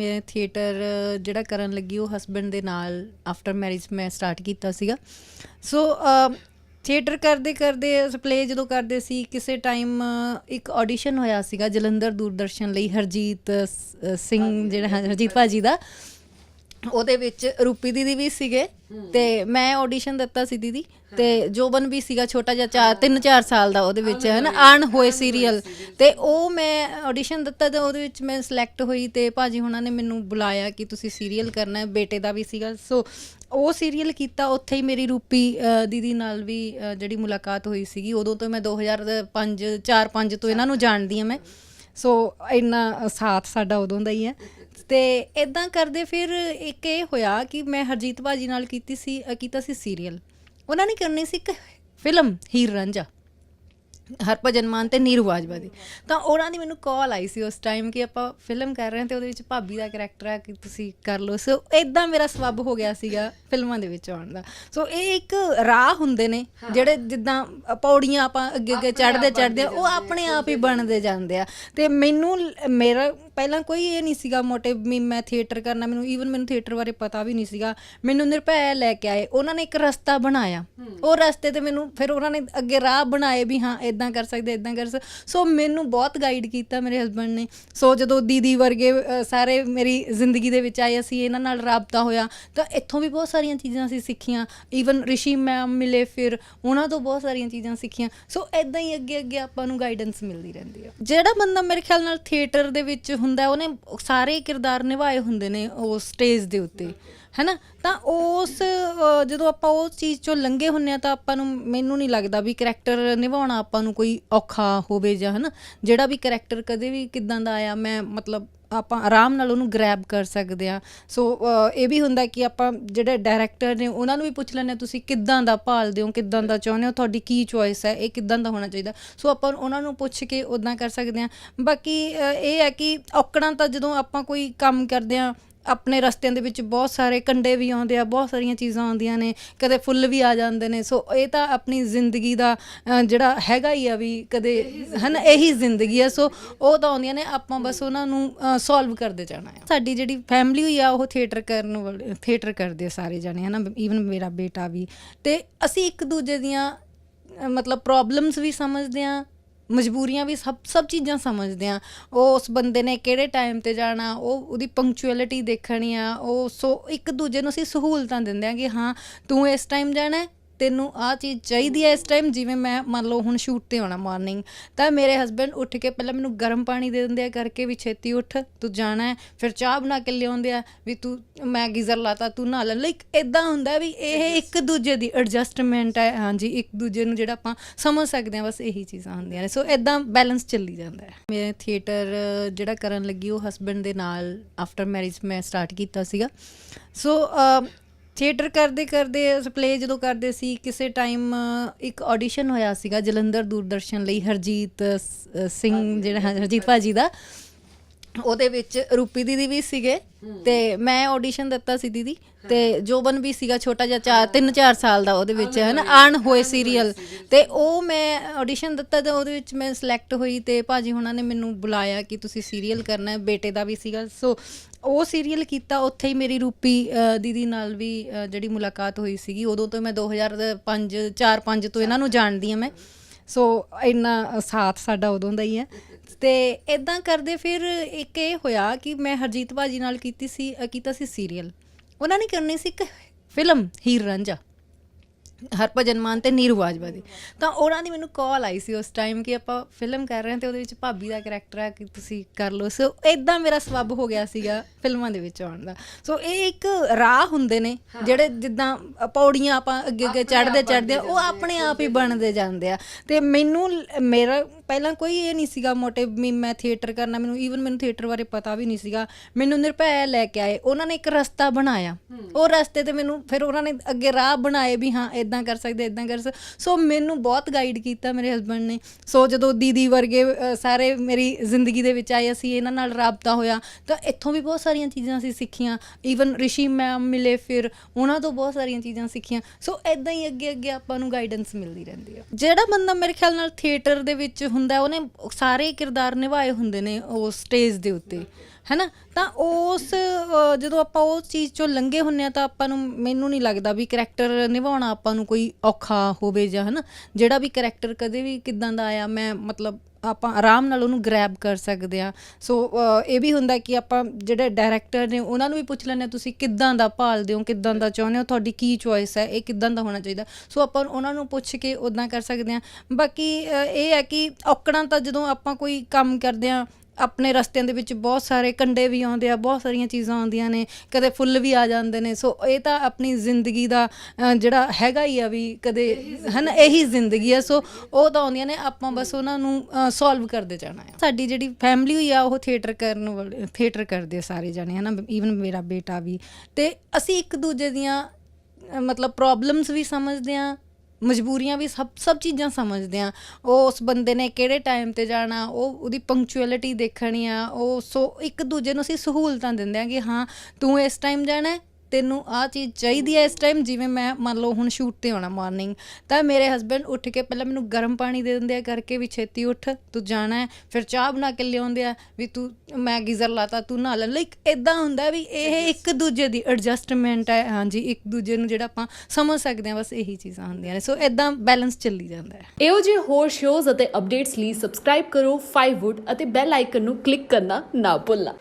ਮੈਂ ਥੀਏਟਰ ਜਿਹੜਾ ਕਰਨ ਲੱਗੀ ਉਹ ਹਸਬੰਡ ਦੇ ਨਾਲ ਆਫਟਰ ਮੈਰਿਜ ਮੈਂ ਸਟਾਰਟ ਕੀਤਾ ਸੀਗਾ। ਸੋ ਥੀਏਟਰ ਕਰਦੇ ਕਰਦੇ ਪਲੇ ਜਦੋਂ ਕਰਦੇ ਸੀ ਕਿਸੇ ਟਾਈਮ ਇੱਕ ਆਡੀਸ਼ਨ ਹੋਇਆ ਸੀਗਾ ਜਲੰਧਰ ਦੂਰਦਰਸ਼ਨ ਲਈ ਹਰਜੀਤ ਸਿੰਘ ਜਿਹੜਾ ਹਰਜੀਤ ਭਾਜੀ ਦਾ। ਉਹਦੇ ਵਿੱਚ ਰੂਪੀ ਦੀਦੀ ਵੀ ਸੀਗੇ ਤੇ ਮੈਂ ਆਡੀਸ਼ਨ ਦਿੱਤਾ ਸੀ ਦੀਦੀ ਤੇ ਜੋਬਨ ਵੀ ਸੀਗਾ ਛੋਟਾ ਜਿਹਾ 4 3 4 ਸਾਲ ਦਾ ਉਹਦੇ ਵਿੱਚ ਹੈ ਨਾ ਆਣ ਹੋਏ ਸੀਰੀਅਲ ਤੇ ਉਹ ਮੈਂ ਆਡੀਸ਼ਨ ਦਿੱਤਾ ਤੇ ਉਹਦੇ ਵਿੱਚ ਮੈਂ ਸਿਲੈਕਟ ਹੋਈ ਤੇ ਭਾਜੀ ਹੁਣਾਂ ਨੇ ਮੈਨੂੰ ਬੁਲਾਇਆ ਕਿ ਤੁਸੀਂ ਸੀਰੀਅਲ ਕਰਨਾ ਹੈ, ਬੇਟੇ ਦਾ ਵੀ ਸੀਗਾ। ਸੋ ਉਹ ਸੀਰੀਅਲ ਕੀਤਾ, ਉੱਥੇ ਹੀ ਮੇਰੀ ਰੂਪੀ ਦੀਦੀ ਨਾਲ ਵੀ ਜਿਹੜੀ ਮੁਲਾਕਾਤ ਹੋਈ ਸੀਗੀ, ਉਦੋਂ ਤੋਂ ਮੈਂ 2005 4 5 ਤੋਂ ਇਹਨਾਂ ਨੂੰ ਜਾਣਦੀ ਹਾਂ ਮੈਂ। ਸੋ ਇੰਨਾ ਸਾਥ ਸਾਡਾ ਉਦੋਂ ਦਾ ਹੀ ਹੈ। ਤੇ ਇਦਾਂ ਕਰਦੇ ਫਿਰ ਇੱਕ ਇਹ ਹੋਇਆ ਕਿ ਮੈਂ ਹਰਜੀਤ ਭਾਜੀ ਨਾਲ ਕੀਤੀ ਸੀ ਕੀਤਾ ਸੀ ਸੀਰੀਅਲ। ਉਹਨਾਂ ਨੇ ਕਰਨੀ ਸੀ ਇੱਕ ਫਿਲਮ, ਹੀਰ ਰਾਂਝਾ। ਹਰਭਜਨ ਮਾਨ ਤੇ ਨੀਰੂ ਬਾਜਵਾ ਦੀ। ਤਾਂ ਉਹਨਾਂ ਦੀ ਮੈਨੂੰ ਕਾਲ ਆਈ ਸੀ ਉਸ ਟਾਈਮ ਕਿ ਆਪਾਂ ਫਿਲਮ ਕਰ ਰਹੇ ਹਾਂ ਤੇ ਉਹਦੇ ਵਿੱਚ ਭਾਬੀ ਦਾ ਕੈਰੈਕਟਰ ਹੈ ਕਿ ਤੁਸੀਂ ਕਰ ਲਓ। ਸੋ ਇਦਾਂ ਮੇਰਾ ਸਬੱਬ ਹੋ ਗਿਆ ਸੀਗਾ ਫਿਲਮਾਂ ਦੇ ਵਿੱਚ ਆਉਣ ਦਾ। ਸੋ ਇਹ ਇੱਕ ਰਾਹ ਹੁੰਦੇ ਨੇ ਜਿਹੜੇ ਜਿੱਦਾਂ ਪੌੜੀਆਂ ਆਪਾਂ ਅੱਗੇ ਅੱਗੇ ਚੜ੍ਹਦੇ ਚੜ੍ਹਦੇ ਉਹ ਆਪਣੇ ਆਪ ਹੀ ਬਣਦੇ ਜਾਂਦੇ ਆ। ਤੇ ਮੈਨੂੰ ਮੇਰਾ ਪਹਿਲਾਂ ਕੋਈ ਇਹ ਨਹੀਂ ਸੀਗਾ ਮੋਟਿਵ ਵੀ ਮੈਂ ਥੀਏਟਰ ਕਰਨਾ ਮੈਨੂੰ ਈਵਨ ਮੈਨੂੰ ਥੀਏਟਰ ਬਾਰੇ ਪਤਾ ਵੀ ਨਹੀਂ ਸੀਗਾ। ਮੈਨੂੰ ਨਿਰਭੈ ਲੈ ਕੇ ਆਏ ਉਹਨਾਂ ਨੇ ਇੱਕ ਰਸਤਾ ਬਣਾਇਆ। ਉਹ ਰਸਤੇ ਤੇ ਮੈਨੂੰ ਫਿਰ ਉਹਨਾਂ ਨੇ ਅੱਗੇ ਰਾਹ ਬਣਾਏ ਵੀ ਹਾਂ ਇਦਾਂ ਕਰ ਸਕਦੇ ਇਦਾਂ ਕਰ ਸਕਦੇ। ਸੋ ਮੈਨੂੰ ਬਹੁਤ ਗਾਈਡ ਕੀਤਾ ਮੇਰੇ ਹਸਬੰਡ ਨੇ। ਸੋ ਜਦੋਂ ਦੀਦੀ ਵਰਗੇ ਅ, ਸਾਰੇ ਮੇਰੀ ਜ਼ਿੰਦਗੀ ਦੇ ਵਿੱਚ ਆਏ ਅਸੀਂ ਇਹਨਾਂ ਨਾਲ ਰਾਬਤਾ ਹੋਇਆ ਤਾਂ ਇੱਥੋਂ ਵੀ ਬਹੁਤ ਸਾਰੀਆਂ ਚੀਜ਼ਾਂ ਅਸੀਂ ਸਿੱਖੀਆਂ। ਈਵਨ ਰਿਸ਼ੀ ਮੈਮ ਮਿਲੇ ਫਿਰ ਉਹਨਾਂ ਤੋਂ ਬਹੁਤ ਸਾਰੀਆਂ ਚੀਜ਼ਾਂ ਸਿੱਖੀਆਂ। ਸੋ ਇਦਾਂ ਹੀ ਅੱਗੇ ਅੱਗੇ ਆਪਾਂ ਨੂੰ ਗਾਈਡੈਂਸ ਮਿਲਦੀ ਰਹਿੰਦੀ ਹੈ ਜਿਹੜਾ ਬੰਦਾ ਮੇਰੇ ਖਿਆਲ ਨਾਲ ਥੀਏਟਰ ਦੇ ਵਿੱਚ ਹੁੰਦਾ ਉਹਨੇ ਸਾਰੇ ਕਿਰਦਾਰ ਨਿਭਾਏ ਹੁੰਦੇ ਨੇ ਉਹ ਸਟੇਜ ਦੇ ਉੱਤੇ। ਹੈਨਾ? ਤਾਂ ਉਸ ਅ, ਜਦੋਂ ਆਪਾਂ ਉਸ ਚੀਜ਼ ਚੋਂ ਲੰਘੇ ਹੁੰਨੇ ਆ ਤਾਂ ਆਪਾਂ ਨੂੰ ਮੈਨੂੰ ਨਹੀਂ ਲੱਗਦਾ ਵੀ ਕਰੈਕਟਰ ਨਿਭਾਉਣਾ ਆਪਾਂ ਨੂੰ ਕੋਈ ਔਖਾ ਹੋਵੇ ਜਾਂ ਹਨਾ? ਜਿਹੜਾ ਵੀ ਕਰੈਕਟਰ ਕਦੇ ਵੀ ਕਿਦਾਂ ਦਾ ਆਇਆ ਮੈਂ ਮਤਲਬ ਆਪਾਂ ਆਰਾਮ ਨਾਲ ਉਹਨੂੰ ਗ੍ਰੈਬ ਕਰ ਸਕਦੇ ਆ। ਸੋ ਅ, ਇਹ ਵੀ ਹੁੰਦਾ ਕਿ ਆਪਾਂ ਜਿਹੜੇ ਡਾਇਰੈਕਟਰ ਨੇ ਉਹਨਾਂ ਨੂੰ ਵੀ ਪੁੱਛ ਲੈਂਦੇ ਹਾਂ ਤੁਸੀਂ ਕਿੱਦਾਂ ਦਾ ਭਾਲਦੇ ਹੋ ਕਿੱਦਾਂ ਦਾ ਚਾਹੁੰਦੇ ਹੋ ਤੁਹਾਡੀ ਕੀ ਚੋਇਸ ਹੈ ਇਹ ਕਿੱਦਾਂ ਦਾ ਹੋਣਾ ਚਾਹੀਦਾ? ਸੋ ਆਪਾਂ ਉਹਨਾਂ ਨੂੰ ਪੁੱਛ ਕੇ ਉਦਾਂ ਕਰ ਸਕਦੇ ਆ। ਬਾਕੀ ਅ, ਇਹ ਹੈ ਕਿ ਔਕੜਾਂ ਤਾਂ ਜਦੋਂ ਆਪਾਂ ਕੋਈ ਕੰਮ ਕਰਦੇ ਆ ਆਪਣੇ ਰਸਤਿਆਂ ਦੇ ਵਿੱਚ ਬਹੁਤ ਸਾਰੇ ਕੰਡੇ ਵੀ ਆਉਂਦੇ ਆ ਬਹੁਤ ਸਾਰੀਆਂ ਚੀਜ਼ਾਂ ਆਉਂਦੀਆਂ ਨੇ ਕਦੇ ਫੁੱਲ ਵੀ ਆ ਜਾਂਦੇ ਨੇ ਸੋ ਇਹ ਤਾਂ ਆਪਣੀ ਜ਼ਿੰਦਗੀ ਦਾ ਅ, ਜਿਹੜਾ ਹੈਗਾ ਹੀ ਆ ਵੀ ਕਦੇ ਹਨ ਇਹੀ ਜ਼ਿੰਦਗੀ ਆ ਸੋ ਉਹ ਤਾਂ ਆਉਂਦੀਆਂ ਨੇ ਆਪਾਂ ਬਸ ਉਹਨਾਂ ਨੂੰ ਸੋਲਵ ਕਰਦੇ ਜਾਣਾ ਹੈ ਸਾਡੀ ਜਿਹੜੀ ਫੈਮਿਲੀ ਹੋਈ ਆ ਉਹ ਥੀਏਟਰ ਕਰਨ ਵਾਲੇ ਥੀਏਟਰ ਕਰਦੇ ਆ ਸਾਰੇ ਜਾਣੇ ਹਨਾ ਈਵਨ ਮੇਰਾ ਬੇਟਾ ਵੀ। ਤੇ ਅਸੀਂ ਇੱਕ ਦੂਜੇ ਦੀਆਂ ਅ, ਮਤਲਬ ਪ੍ਰੋਬਲਮਸ ਵੀ ਸਮਝਦੇ ਆ ਮਜਬੂਰੀਆਂ ਵੀ ਸਭ ਸਭ ਚੀਜ਼ਾਂ ਸਮਝਦੇ ਆ। ਉਹ ਉਸ ਬੰਦੇ ਨੇ ਕਿਹੜੇ ਟਾਈਮ ਤੇ ਜਾਣਾ, ਉਹ ਉਹਦੀ ਪੰਕਚੁਅਲਿਟੀ ਦੇਖਣੀ ਆ, ਉਹ ਸੋ ਇੱਕ ਦੂਜੇ ਨੂੰ ਅਸੀਂ ਸਹੂਲਤਾਂ ਦਿੰਦੇ ਆ ਕਿ ਹਾਂ, ਤੂੰ ਇਸ ਟਾਈਮ ਜਾਣਾ ਤੈਨੂੰ ਆਹ ਚੀਜ਼ ਚਾਹੀਦੀ ਹੈ ਇਸ ਟਾਈਮ ਜਿਵੇਂ ਮੈਂ ਮੰਨ ਲਓ ਹੁਣ ਸ਼ੂਟ ਤੇ ਆਉਣਾ ਮਾਰਨਿੰਗ ਤਾਂ ਮੇਰੇ ਹਸਬੰਡ ਉੱਠ ਕੇ ਪਹਿਲਾਂ ਮੈਨੂੰ ਗਰਮ ਪਾਣੀ ਦੇ ਦਿੰਦੇ ਆ ਕਰਕੇ ਵੀ ਛੇਤੀ ਉੱਠ ਤੂੰ ਜਾਣਾ ਹੈ ਫਿਰ ਚਾਹ ਬਣਾ ਕੇ ਲਿਆਉਂਦੇ ਆ ਵੀ ਤੂੰ ਮੈਂ ਗੀਜ਼ਰ ਲਾਤਾ ਤੂੰ ਨਹਾ ਲੈ ਲਾਈਕ ਇਦਾਂ ਹੁੰਦਾ ਵੀ ਇਹ ਇੱਕ ਦੂਜੇ ਦੀ ਐਡਜਸਟਮੈਂਟ ਹੈ ਹਾਂਜੀ ਇੱਕ ਦੂਜੇ ਨੂੰ ਜਿਹੜਾ ਆਪਾਂ ਸਮਝ ਸਕਦੇ ਹਾਂ ਬਸ ਇਹੀ ਚੀਜ਼ਾਂ ਹੁੰਦੀਆਂ ਨੇ ਸੋ ਇਦਾਂ ਬੈਲੈਂਸ ਚੱਲੀ ਜਾਂਦਾ ਹੈ। ਮੈਂ ਥੀਏਟਰ ਜਿਹੜਾ ਕਰਨ ਲੱਗੀ ਉਹ ਹਸਬੰਡ ਦੇ ਨਾਲ ਆਫਟਰ ਮੈਰਿਜ ਮੈਂ ਸਟਾਰਟ ਕੀਤਾ ਸੀਗਾ ਸੋ ਥੀਏਟਰ ਕਰਦੇ ਕਰਦੇ ਪਲੇ ਜਦੋਂ ਕਰਦੇ ਸੀ ਕਿਸੇ ਟਾਈਮ ਇੱਕ ਆਡੀਸ਼ਨ ਹੋਇਆ ਸੀਗਾ ਜਲੰਧਰ ਦੂਰਦਰਸ਼ਨ ਲਈ ਹਰਜੀਤ ਸਿੰਘ ਜਿਹੜਾ ਹਰਜੀਤ ਭਾਜੀ ਦਾ। ਉਹਦੇ ਵਿੱਚ ਰੂਪੀ ਦੀਦੀ ਵੀ ਸੀਗੇ ਤੇ ਮੈਂ ਆਡੀਸ਼ਨ ਦਿੱਤਾ ਸੀ ਦੀਦੀ ਤੇ ਜੋਬਨ ਵੀ ਸੀਗਾ ਛੋਟਾ ਜਿਹਾ 4 3 4 ਸਾਲ ਦਾ ਉਹਦੇ ਵਿੱਚ ਹੈ ਨਾ ਆਣ ਹੋਏ ਸੀਰੀਅਲ ਤੇ ਉਹ ਮੈਂ ਆਡੀਸ਼ਨ ਦਿੱਤਾ ਤੇ ਉਹਦੇ ਵਿੱਚ ਮੈਂ ਸਿਲੈਕਟ ਹੋਈ ਤੇ ਭਾਜੀ ਹੁਣਾਂ ਨੇ ਮੈਨੂੰ ਬੁਲਾਇਆ ਕਿ ਤੁਸੀਂ ਸੀਰੀਅਲ ਕਰਨਾ ਹੈ ਬੇਟੇ ਦਾ ਵੀ ਸੀਗਾ। ਸੋ ਉਹ ਸੀਰੀਅਲ ਕੀਤਾ ਉੱਥੇ ਹੀ ਮੇਰੀ ਰੂਪੀ ਅ, ਦੀਦੀ ਨਾਲ ਵੀ ਅ, ਜਿਹੜੀ ਮੁਲਾਕਾਤ ਹੋਈ ਸੀਗੀ ਉਦੋਂ ਤੋਂ ਮੈਂ 2005 4 5 ਤੋਂ ਇਹਨਾਂ ਨੂੰ ਜਾਣਦੀ ਹਾਂ ਮੈਂ। ਸੋ ਇੰਨਾ ਸਾਥ ਸਾਡਾ ਉਦੋਂ ਦਾ ਹੀ ਹੈ। ਤੇ ਇਦਾਂ ਕਰਦੇ ਫਿਰ ਇੱਕ ਇਹ ਹੋਇਆ ਕਿ ਮੈਂ ਹਰਜੀਤ ਭਾਜੀ ਨਾਲ ਕੀਤੀ ਸੀ ਕੀਤਾ ਸੀ ਸੀਰੀਅਲ। ਉਹਨਾਂ ਨੇ ਕਰਨੀ ਸੀ ਇੱਕ ਫਿਲਮ, ਹੀਰ ਰਾਂਝਾ। ਹਰਭਜਨ ਮਾਨ ਤੇ ਨੀਰੂ ਬਾਜਵਾ ਦੀ। ਤਾਂ ਉਹਨਾਂ ਦੀ ਮੈਨੂੰ ਕਾਲ ਆਈ ਸੀ ਉਸ ਟਾਈਮ ਕਿ ਆਪਾਂ ਫਿਲਮ ਕਰ ਰਹੇ ਹਾਂ ਤੇ ਉਹਦੇ ਵਿੱਚ ਭਾਬੀ ਦਾ ਕੈਰੈਕਟਰ ਹੈ ਕਿ ਤੁਸੀਂ ਕਰ ਲਓ। ਸੋ ਇਦਾਂ ਮੇਰਾ ਸਬੱਬ ਹੋ ਗਿਆ ਸੀਗਾ ਫਿਲਮਾਂ ਦੇ ਵਿੱਚ ਆਉਣ ਦਾ। ਸੋ ਇਹ ਇੱਕ ਰਾਹ ਹੁੰਦੇ ਨੇ ਜਿਹੜੇ ਜਿੱਦਾਂ ਪੌੜੀਆਂ ਆਪਾਂ ਅੱਗੇ ਅੱਗੇ ਚੜ੍ਹਦੇ ਚੜ੍ਹਦੇ ਉਹ ਆਪਣੇ ਆਪ ਹੀ ਬਣਦੇ ਜਾਂਦੇ ਆ। ਤੇ ਮੈਨੂੰ ਮੇਰਾ ਪਹਿਲਾਂ ਕੋਈ ਇਹ ਨਹੀਂ ਸੀਗਾ ਮੋਟਿਵ ਵੀ ਮੈਂ ਥੀਏਟਰ ਕਰਨਾ ਮੈਨੂੰ ਈਵਨ ਮੈਨੂੰ ਥੀਏਟਰ ਬਾਰੇ ਪਤਾ ਵੀ ਨਹੀਂ ਸੀਗਾ। ਮੈਨੂੰ ਨਿਰਭੈ ਲੈ ਕੇ ਆਏ ਉਹਨਾਂ ਨੇ ਇੱਕ ਰਸਤਾ ਬਣਾਇਆ। ਉਹ ਰਸਤੇ ਤੇ ਮੈਨੂੰ ਫਿਰ ਉਹਨਾਂ ਨੇ ਅੱਗੇ ਰਾਹ ਬਣਾਏ ਵੀ ਹਾਂ ਇਦਾਂ ਕਰ ਸਕਦੇ ਇਦਾਂ ਕਰ ਸੋ ਮੈਨੂੰ ਬਹੁਤ ਗਾਈਡ ਕੀਤਾ ਮੇਰੇ ਹਸਬੰਡ ਨੇ। ਸੋ ਜਦੋਂ ਦੀਦੀ ਵਰਗੇ ਸਾਰੇ ਮੇਰੀ ਜ਼ਿੰਦਗੀ ਦੇ ਵਿੱਚ ਆਏ ਅਸੀਂ ਇਹਨਾਂ ਨਾਲ ਰਾਬਤਾ ਹੋਇਆ ਤਾਂ ਇੱਥੋਂ ਵੀ ਬਹੁਤ ਸਾਰੀਆਂ ਚੀਜ਼ਾਂ ਅਸੀਂ ਸਿੱਖੀਆਂ। ਈਵਨ ਰਿਸ਼ੀ ਮੈਮ ਮਿਲੇ ਫਿਰ ਉਹਨਾਂ ਤੋਂ ਬਹੁਤ ਸਾਰੀਆਂ ਚੀਜ਼ਾਂ ਸਿੱਖੀਆਂ। ਸੋ ਇਦਾਂ ਹੀ ਅੱਗੇ ਅੱਗੇ ਆਪਾਂ ਨੂੰ ਗਾਈਡੈਂਸ ਮਿਲਦੀ ਰਹਿੰਦੀ ਹੈ ਜਿਹੜਾ ਬੰਦਾ ਮੇਰੇ ਖਿਆਲ ਨਾਲ ਥੀਏਟਰ ਦੇ ਵਿੱਚ ਹੁੰਦਾ ਉਹਨੇ ਸਾਰੇ ਕਿਰਦਾਰ ਨਿਭਾਏ ਹੁੰਦੇ ਨੇ ਉਹ ਸਟੇਜ ਦੇ ਉੱਤੇ। ਹੈਨਾ? ਤਾਂ ਉਸ ਅ, ਜਦੋਂ ਆਪਾਂ ਉਸ ਚੀਜ਼ ਚੋਂ ਲੰਘੇ ਹੁੰਨੇ ਆ ਤਾਂ ਆਪਾਂ ਨੂੰ ਮੈਨੂੰ ਨਹੀਂ ਲੱਗਦਾ ਵੀ ਕਰੈਕਟਰ ਨਿਭਾਉਣਾ ਆਪਾਂ ਨੂੰ ਕੋਈ ਔਖਾ ਹੋਵੇ ਜਾਂ ਹਨਾ? ਜਿਹੜਾ ਵੀ ਕਰੈਕਟਰ ਕਦੇ ਵੀ ਕਿਦਾਂ ਦਾ ਆਇਆ ਮੈਂ ਮਤਲਬ ਆਪਾਂ ਆਰਾਮ ਨਾਲ ਉਹਨੂੰ ਗ੍ਰੈਬ ਕਰ ਸਕਦੇ ਆ। ਸੋ ਅ, ਇਹ ਵੀ ਹੁੰਦਾ ਕਿ ਆਪਾਂ ਜਿਹੜੇ ਡਾਇਰੈਕਟਰ ਨੇ ਉਹਨਾਂ ਨੂੰ ਵੀ ਪੁੱਛ ਲੈਂਦੇ ਹਾਂ ਤੁਸੀਂ ਕਿੱਦਾਂ ਦਾ ਭਾਲਦੇ ਹੋ ਕਿੱਦਾਂ ਦਾ ਚਾਹੁੰਦੇ ਹੋ? ਤੁਹਾਡੀ ਕੀ ਚੋਇਸ ਹੈ? ਇਹ ਕਿੱਦਾਂ ਦਾ ਹੋਣਾ ਚਾਹੀਦਾ? ਸੋ ਆਪਾਂ ਉਹਨਾਂ ਨੂੰ ਪੁੱਛ ਕੇ ਉਦਾਂ ਕਰ ਸਕਦੇ ਆ। ਬਾਕੀ ਅ, ਇਹ ਹੈ ਕਿ ਔਕੜਾਂ ਤਾਂ ਜਦੋਂ ਆਪਾਂ ਕੋਈ ਕੰਮ ਕਰਦੇ ਆ ਆਪਣੇ ਰਸਤਿਆਂ ਦੇ ਵਿੱਚ ਬਹੁਤ ਸਾਰੇ ਕੰਡੇ ਵੀ ਆਉਂਦੇ ਆ ਬਹੁਤ ਸਾਰੀਆਂ ਚੀਜ਼ਾਂ ਆਉਂਦੀਆਂ ਨੇ ਕਦੇ ਫੁੱਲ ਵੀ ਆ ਜਾਂਦੇ ਨੇ ਸੋ ਇਹ ਤਾਂ ਆਪਣੀ ਜ਼ਿੰਦਗੀ ਦਾ ਅ, ਜਿਹੜਾ ਹੈਗਾ ਹੀ ਆ ਵੀ ਕਦੇ ਹਨਾ ਇਹੀ ਜ਼ਿੰਦਗੀ ਆ ਸੋ ਉਹ ਤਾਂ ਆਉਂਦੀਆਂ ਨੇ ਆਪਾਂ ਬਸ ਉਹਨਾਂ ਨੂੰ ਸੋਲਵ ਕਰਦੇ ਜਾਣਾ ਹੈ ਸਾਡੀ ਜਿਹੜੀ ਫੈਮਿਲੀ ਹੋਈ ਆ ਉਹ ਥੀਏਟਰ ਕਰਨ ਵਾਲੇ ਥੀਏਟਰ ਕਰਦੇ ਆ ਸਾਰੇ ਜਾਣੇ ਹਨਾ ਈਵਨ ਮੇਰਾ ਬੇਟਾ ਵੀ। ਤੇ ਅਸੀਂ ਇੱਕ ਦੂਜੇ ਦੀਆਂ ਅ, ਮਤਲਬ ਪ੍ਰੋਬਲਮਸ ਵੀ ਸਮਝਦੇ ਆ ਮਜਬੂਰੀਆਂ ਵੀ ਸਭ ਸਭ ਚੀਜ਼ਾਂ ਸਮਝਦੇ ਆ। ਉਹ ਉਸ ਬੰਦੇ ਨੇ ਕਿਹੜੇ ਟਾਈਮ ਤੇ ਜਾਣਾ, ਉਹ ਉਹਦੀ ਪੰਕਚੁਅਲਿਟੀ ਦੇਖਣੀ ਆ, ਉਹ ਸੋ ਇੱਕ ਦੂਜੇ ਨੂੰ ਅਸੀਂ ਸਹੂਲਤਾਂ ਦਿੰਦੇ ਆ ਕਿ ਹਾਂ, ਤੂੰ ਇਸ ਟਾਈਮ ਜਾਣਾ ਤੈਨੂੰ ਆਹ ਚੀਜ਼ ਚਾਹੀਦੀ ਹੈ ਇਸ ਟਾਈਮ ਜਿਵੇਂ ਮੈਂ ਮੰਨ ਲਓ ਹੁਣ ਸ਼ੂਟ ਤੇ ਆਉਣਾ ਮਾਰਨਿੰਗ ਤਾਂ ਮੇਰੇ ਹਸਬੰਡ ਉੱਠ ਕੇ ਪਹਿਲਾਂ ਮੈਨੂੰ ਗਰਮ ਪਾਣੀ ਦੇ ਦਿੰਦੇ ਆ ਕਰਕੇ ਵੀ ਛੇਤੀ ਉੱਠ ਤੂੰ ਜਾਣਾ ਹੈ ਫਿਰ ਚਾਹ ਬਣਾ ਕੇ ਲਿਆਉਂਦੇ ਆ ਵੀ ਤੂੰ ਮੈਂ ਗੀਜ਼ਰ ਲਾਤਾ ਤੂੰ ਨਹਾ ਲੈ ਲਾਈਕ ਇਦਾਂ ਹੁੰਦਾ ਵੀ ਇਹ ਇੱਕ ਦੂਜੇ ਦੀ ਐਡਜਸਟਮੈਂਟ ਹੈ ਹਾਂਜੀ ਇੱਕ ਦੂਜੇ ਨੂੰ ਜਿਹੜਾ ਆਪਾਂ ਸਮਝ ਸਕਦੇ ਹਾਂ ਬਸ ਇਹੀ ਚੀਜ਼ਾਂ ਹੁੰਦੀਆਂ ਨੇ ਸੋ ਇਦਾਂ ਬੈਲੈਂਸ ਚੱਲੀ ਜਾਂਦਾ ਹੈ। ਇਹੋ ਜਿਹੇ ਹੋਰ ਸ਼ੋਜ਼ ਅਤੇ ਅਪਡੇਟਸ ਲਈ ਸਬਸਕ੍ਰਾਈਬ ਕਰੋ 5wood ਅਤੇ ਬੈਲ ਆਈਕਨ ਨੂੰ ਕਲਿੱਕ ਕਰਨਾ ਨਾ ਭੁੱਲਣਾ।